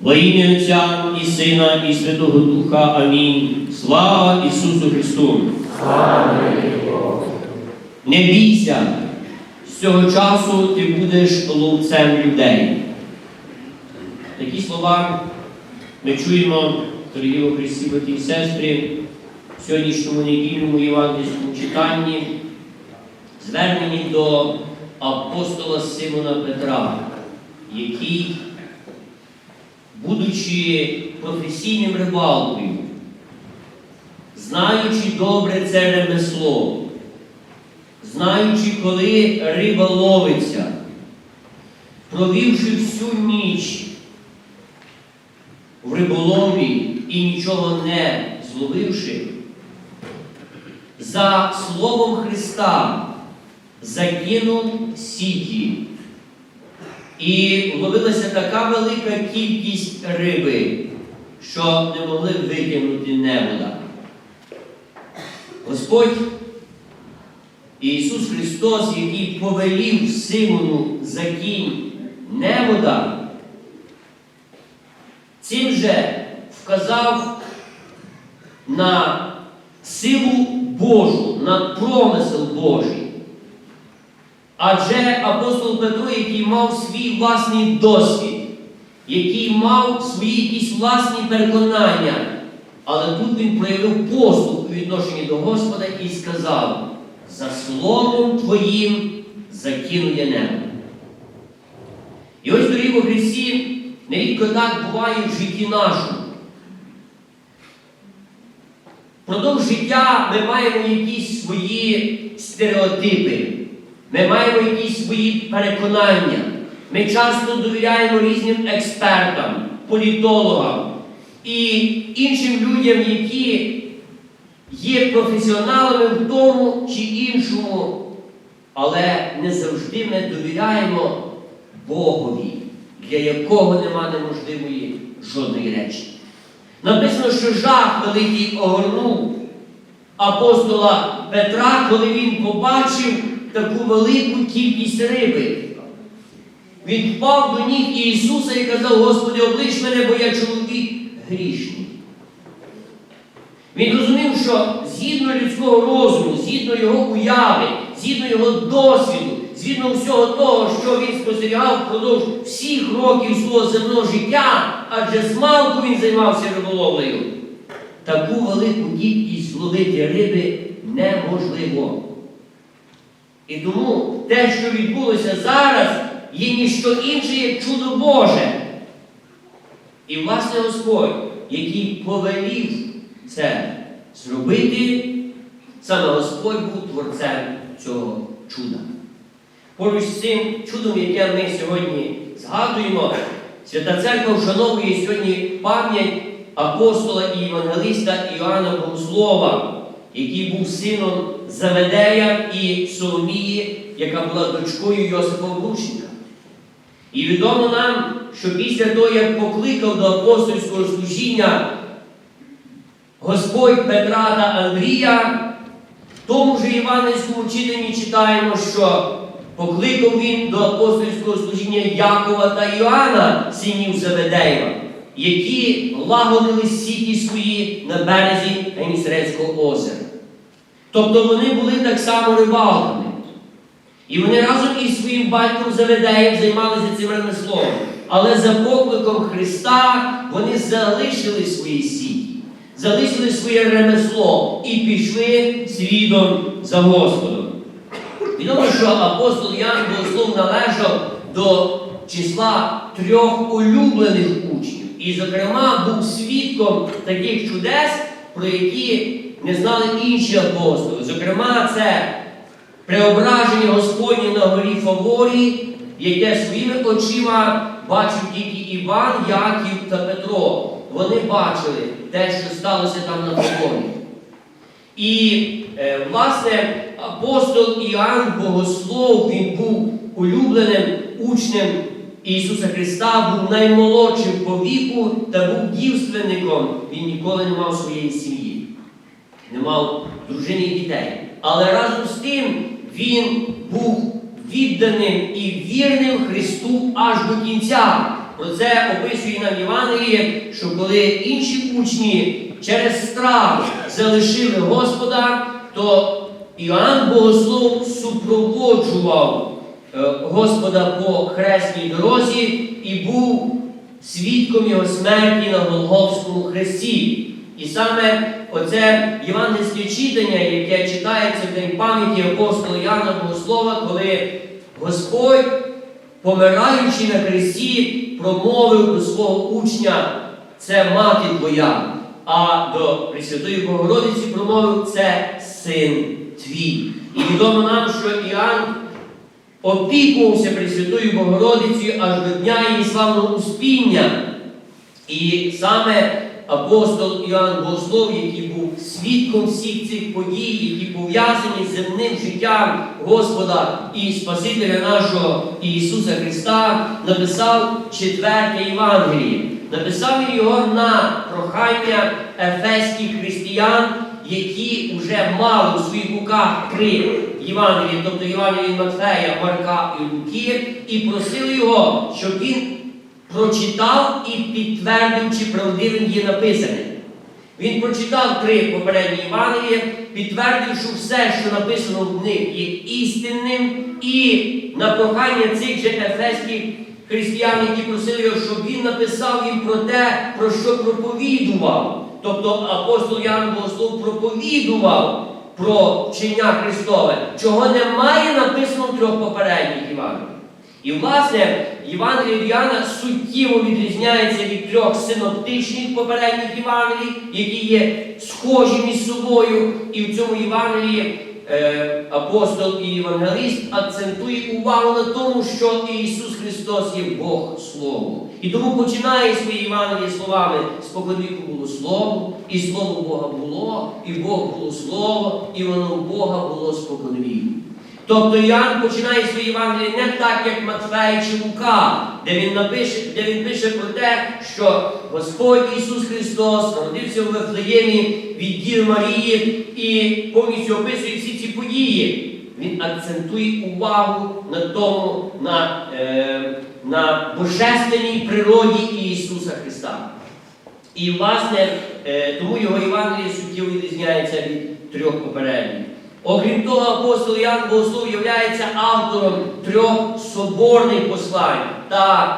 Во ім'я Отця і Сина, і Святого Духа. Амінь. Слава Ісусу Христу! Не бійся, з цього часу ти будеш ловцем людей. Такі слова ми чуємо, дорогі Христі, брати і сестри, в сьогоднішньому недільному євангельському читанні, звернені до апостола Симона Петра, який, будучи професійним рибалкою, знаючи добре це ремесло, знаючи, коли риба ловиться, провівши всю ніч в риболові і нічого не зловивши, за Словом Христа закинув сіті. І ловилася така велика кількість риби, що не могли витягнути невода. Господь Ісус Христос, який повелів Симону закинь невода, цим же вказав на силу Божу, на промисел Божий. Адже апостол Петро, який мав свій власний досвід, який мав свої якісь власні переконання, але тут він проявив послуг у відношенні до Господа і сказав: за словом Твоїм закинує небо. І ось, дорогі во Христі, нерідко так буває в житті нашому. Продовж життя ми маємо якісь свої стереотипи, ми маємо якісь свої переконання. Ми часто довіряємо різним експертам, політологам і іншим людям, які є професіоналами в тому чи іншому, але не завжди ми довіряємо Богові, для якого нема неможливої жодної речі. Написано, що жах великий огорнув апостола Петра, коли він побачив таку велику кількість риби. Він впав до ніг Ісуса і казав, Господи, облиш мене, бо я чоловік грішний. Він розумів, що згідно людського розуму, згідно його уяви, згідно його досвіду, згідно всього того, що він спостерігав впродовж всіх років свого земного життя, адже з малку він займався риболовлею, таку велику кількість зловити риби неможливо. І тому те, що відбулося зараз, є ніщо інше, як чудо Боже. І власне Господь, який повелів це зробити, саме Господь був творцем цього чуда. Поруч з цим чудом, яке ми сьогодні згадуємо, Свята Церква вшановує сьогодні пам'ять апостола і євангелиста Іоанна Богослова, який був сином Заведея і Соломії, яка була дочкою Йосипа Влучника. І відомо нам, що після того, як покликав до апостольського служіння Господь Петра та Андрія, в тому ж Івангельському читанні читаємо, що покликав він до апостольського служіння Якова та Іоанна, синів Заведеєва, які лагодили сіті свої на березі Генісрецького озера. Тобто вони були так само рибалками. І вони разом із своїм батьком Заведеєм займалися цим ремеслом. Але за покликом Христа вони залишили свої сіті, залишили своє ремесло і пішли слідом за Господом. Відомо, що апостол Ян Богослов належав до числа трьох улюблених учнів. І, зокрема, був свідком таких чудес, про які не знали інші апостоли. Зокрема, це преображення Господнє на горі Фаворі, яке своїми очима бачив тільки Іван, Яків та Петро. Вони бачили те, що сталося там на Фаворі. І, е, власне, апостол Іоанн Богослов, він був улюбленим учнем Ісуса Христа, був наймолодшим по віку та був дівственником. Він ніколи не мав своєї сім'ї, не мав дружини і дітей. Але разом з тим він був відданим і вірним Христу аж до кінця. Про це описує нам Іван Євангелії, що коли інші учні через страх залишили Господа, то Іоанн Богослов супроводжував Господа по хресній дорозі і був свідком його смерті на Голгофському хресті. І саме оце євангельське читання, яке читається в день пам'яті апостола Яна Богослова, коли Господь, помираючи на хресті, промовив до свого учня, це мати твоя, а до Пресвятої Богородиці промовив це син твій. І відомо нам, що Іоанн опікувався Пресвятою Богородицею аж до дня її славного успіння. І саме апостол Іоанн Богослов, який був свідком всіх цих подій, які пов'язані з земним життям Господа і Спасителя нашого Ісуса Христа, написав четверте Євангеліє. Написав його на прохання ефеських християн, які вже мали у своїх руках три Євангелії, тобто Євангелії Матфея, Марка і Луки, і просили його, щоб він прочитав і підтвердив, чи правдивим є написане. Він прочитав три попередні Євангелія, підтвердив, що все, що написано в них, є істинним, і на прохання цих же ефеських християн, які просили його, щоб він написав їм про те, про що проповідував. Тобто апостол Ян Богослов проповідував про вчення Христове, чого немає написано в трьох попередніх Євангеліях. І, власне, Євангеліє Іоанна суттєво відрізняється від трьох синоптичних попередніх Євангелій, які є схожі між собою. І в цьому Євангелії апостол і євангеліст акцентує увагу на тому, що Ісус Христос є Бог Слово. І тому починає свої Євангеліє словами споконвіку було Слово, і Слово Бога було, і Бог було Слово, і воно у Бога було споконвіку. Тобто Іоанн починає своє Євангеліє не так, як Матфей чи Лука, де він, напише, де він пише про те, що Господь Ісус Христос народився в Вифлеємі від Діви Марії і повністю описує всі ці події. Він акцентує увагу на тому, на, е, на божественній природі Ісуса Христа. І, власне, е, тому його Євангеліє суттєво відрізняється від трьох попередніх. Окрім того, апостол Ян Богослов є автором трьох соборних послань та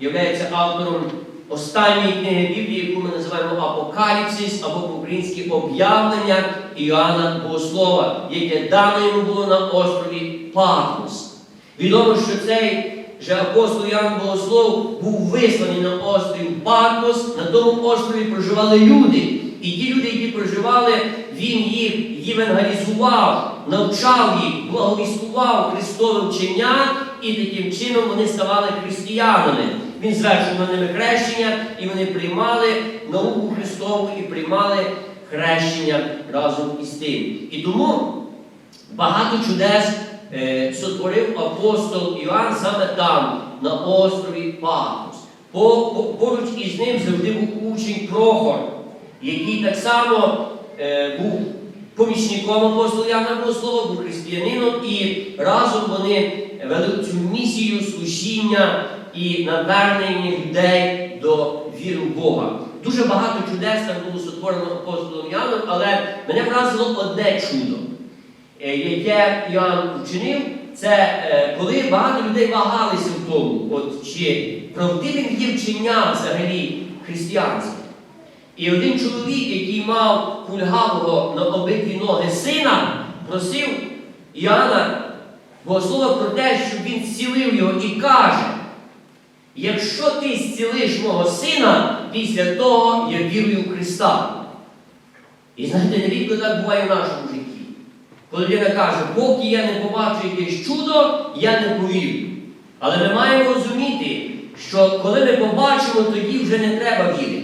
є автором останньої книги Біблії, яку ми називаємо Апокаліпсис або по-українськи об'явлення Іоанна Богослова, яке дано йому було на острові Патмос. Відомо, що цей же апостол Ян Богослов був висланий на острів Патмос, на тому острові проживали люди. І ті люди, які проживали, він їх євангелізував, навчав їх, благовістував Христове вчення, і таким чином вони ставали християнами. Він звершив на ними хрещення, і вони приймали науку Христову і приймали хрещення разом із тим. І тому багато чудес е, сотворив апостол Іоанн саме там, на острові по, поруч із ним завжди був учень Прохор який так само е, був помічником апостола Яна Богослова, був християнином, і разом вони вели цю місію служіння і навернення людей до віри в Бога. Дуже багато чудес там було сотворено апостолом Яном, але мене вразило одне чудо, е, яке Іоанн вчинив, це е, коли багато людей вагалися в тому, от чи правдивим є вчення взагалі християнства. І один чоловік, який мав кульгавого на обидві ноги сина, просив Іоанна Богослова про те, щоб він зцілив його і каже, якщо ти зцілиш мого сина, після того я вірую в Христа. І знаєте, нерідко так буває в нашому житті. Коли людина каже, поки я не побачу якесь чудо, я не повірю. Але ми маємо розуміти, що коли ми побачимо, тоді вже не треба вірити.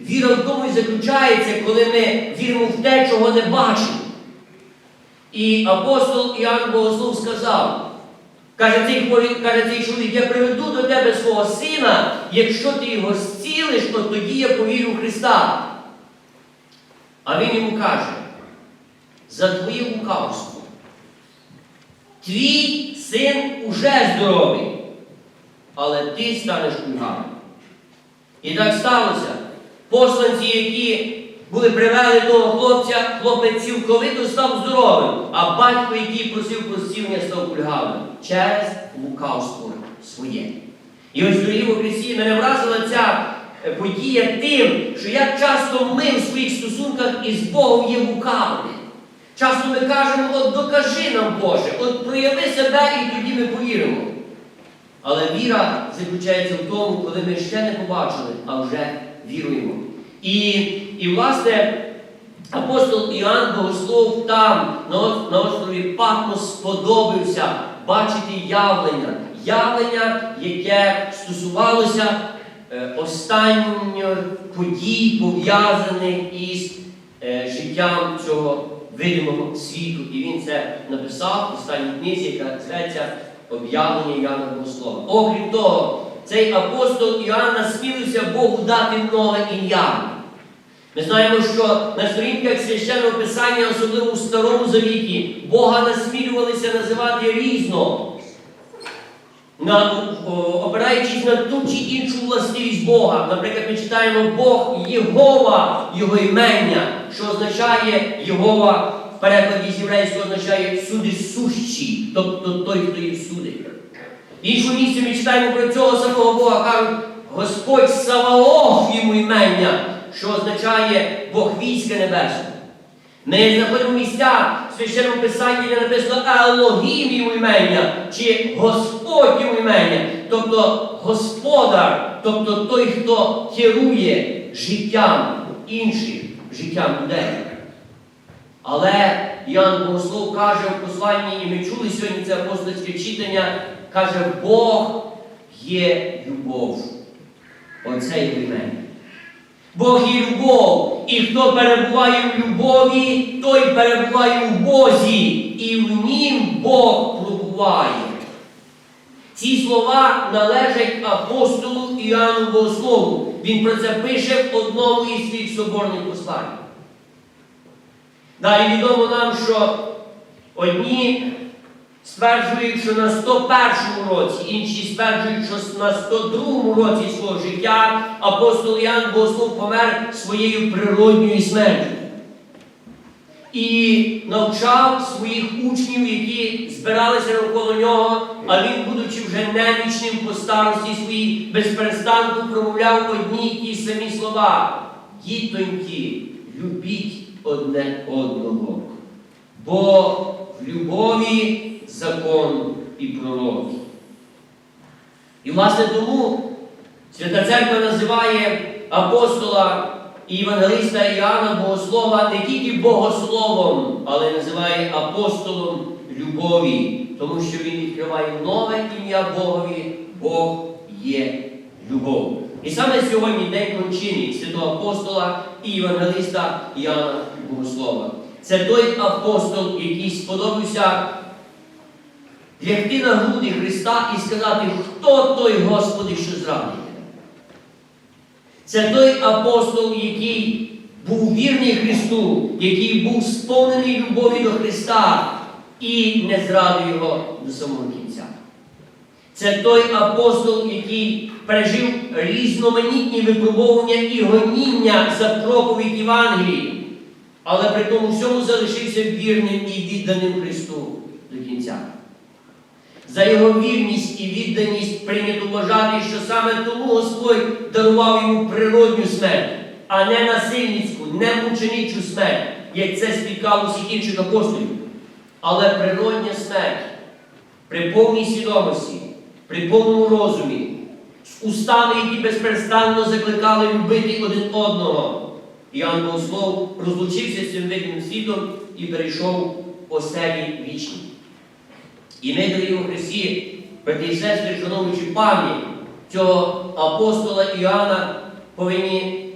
Віра в тому і заключається, коли ми віримо в те, чого не бачимо. І апостол Іоанн Богослов сказав, каже цей, каже цей чоловік, я приведу до тебе свого сина, якщо ти його зцілиш, то тоді я повірю в Христа. А він йому каже, за твоє лукавство, твій син уже здоровий, але ти станеш кульгавим. І так сталося. Посланці, які були привели того хлопця, хлопець цілковито став здоровим, а батько, який просив просіння, став кульгавим через лукавство своє. І ось дорогі в Христі мене вразила ця е, подія тим, що як часто ми в своїх стосунках із Богом є лукавими. Часто ми кажемо, от докажи нам Боже, от прояви себе і тоді ми повіримо. Але віра заключається в тому, коли ми ще не побачили, а вже віруємо. І, і власне, апостол Іоанн Богослов там, на, острові Патмос, сподобався бачити явлення, явлення, яке стосувалося е, останньої подій, пов'язаних із е, життям цього видимого світу. І він це написав в останній книзі, яка зветься Об'явлення Іоанна Богослова. Окрім того, цей апостол Іоанн насмілився Богу дати нове ім'я. Ми знаємо, що на сторінках священного писання, особливо у Старому Завіті, Бога насмілювалися називати різно, на, опираючись на ту чи іншу властивість Бога. Наприклад, ми читаємо Бог Єгова, Його імення, що означає Єгова в перекладі з єврейського означає суди сущі, тобто той, хто їх судить. В іншому місці ми читаємо про цього самого Бога, кажуть, Господь Саваоф йому імення, що означає Бог війська небесне. Ми знаходимо місця в священному писанні, де написано Елогім йому імення, чи Господь йому імення, тобто Господар, тобто той, хто керує життям інших, життям людей. Але Іоанн Богослов каже в посланні, і ми чули сьогодні це апостольське читання, каже, Бог є любов. Оце його імення. Бог є любов, і хто перебуває в любові, той перебуває в Бозі, і в нім Бог пробуває. Ці слова належать апостолу Іоанну Богослову. Він про це пише в одному із своїх соборних послань. Далі відомо нам, що одні стверджують, що на 101 році, інші стверджують, що на 102 році свого життя апостол Іоанн Богослов помер своєю природньою смертю. І навчав своїх учнів, які збиралися навколо нього, а він, будучи вже немічним по старості своїй, без перестанку промовляв одні й ті самі слова. Дітоньки, любіть одне одного, бо в любові закон і пророки. І власне тому Свята Церква називає апостола і євангелиста Іоанна Богослова не тільки богословом, але називає апостолом любові, тому що він відкриває нове ім'я Богові, Бог є любов. І саме сьогодні день кончини святого апостола і євангелиста Іоанна Богослова. Це той апостол, який сподобався лягти на груди Христа і сказати, хто той Господи, що зрадить. Це той апостол, який був вірний Христу, який був сповнений любові до Христа і не зрадив його до самого кінця. Це той апостол, який пережив різноманітні випробовування і гоніння за проповідь Євангелії, але при тому всьому залишився вірним і відданим Христу до кінця. За його вірність і відданість прийнято вважати, що саме тому Господь дарував йому природню смерть, а не насильницьку, не мученичу смерть, як це спіткало всіх інших апостолів. Але природня смерть при повній свідомості, при повному розумі, з устами, які безперестанно закликали любити один одного. Іоанн Богослов розлучився з цим видним світом і перейшов оселі вічні. І ми, дорогі у Христі, брати і сестри, шановуючи пам'ять цього апостола Іоанна, повинні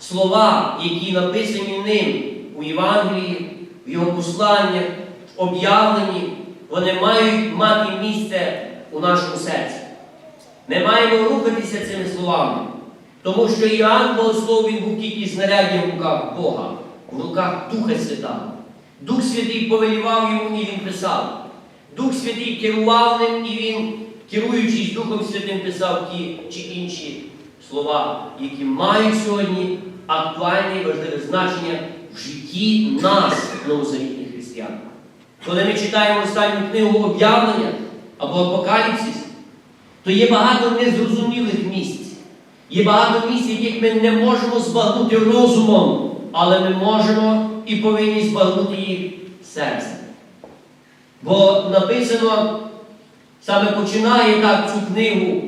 слова, які написані ним у Євангелії, в його посланнях, об'явленні, вони мають мати місце у нашому серці. Ми маємо рухатися цими словами, тому що Іоанн Богослов він був тільки знаряддям в руках Бога, в руках Духа Святого. Дух Святий повелівав йому і він писав. Дух Святий керував ним, і він, керуючись Духом Святим, писав ті чи інші слова, які мають сьогодні актуальне і важливе значення в житті нас, новозавітніх християн. Коли ми читаємо останню книгу об'явлення або Апокаліпсис, то є багато незрозумілих місць. Є багато місць, яких ми не можемо збагнути розумом, але ми можемо і повинні збагнути їх серцем. Бо написано, саме починає так цю книгу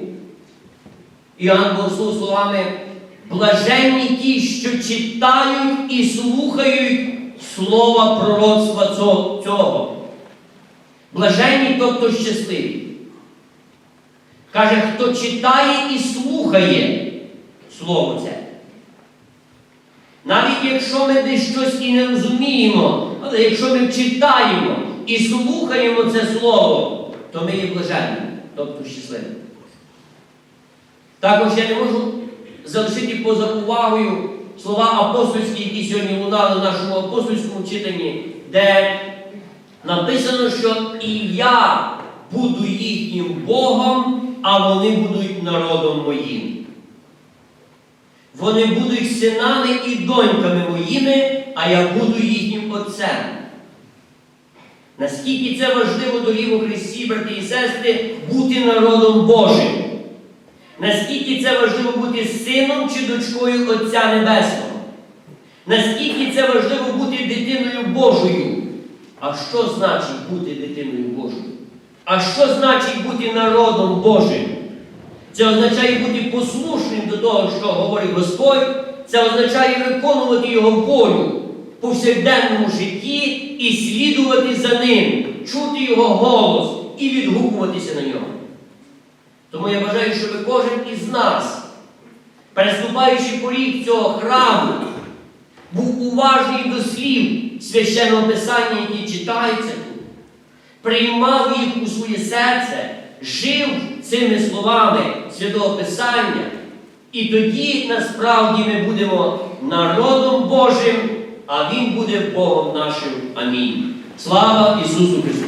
Іоанн Богослов словами блаженні ті, що читають і слухають слова пророцтва цього. Блаженні, тобто щасливі. Каже, хто читає і слухає Слово це. Навіть якщо ми десь щось і не розуміємо, але якщо ми читаємо і слухаємо це слово, то ми є блаженні, тобто щасливі. Також я не можу залишити поза увагою слова апостольські, які сьогодні лунали в нашому апостольському читанні, де написано, що і я буду їхнім Богом, а вони будуть народом моїм. Вони будуть синами і доньками моїми, а я буду їхнім отцем. Наскільки це важливо, дорогі у Христі, брати і сестри, бути народом Божим. Наскільки це важливо бути сином чи дочкою Отця Небесного? Наскільки це важливо бути дитиною Божою? А що значить бути дитиною Божою? А що значить бути народом Божим? Це означає бути послушним до того, що говорить Господь. Це означає виконувати Його волю повсякденному житті і слідувати за ним, чути Його голос і відгукуватися на нього. Тому я бажаю, щоб кожен із нас, переступаючи поріг цього храму, був уважний до слів священного писання, які читаються тут, приймав їх у своє серце, жив цими словами Святого Писання, і тоді насправді ми будемо народом Божим, а Він буде Богом нашим. Амінь. Слава Ісусу Христу!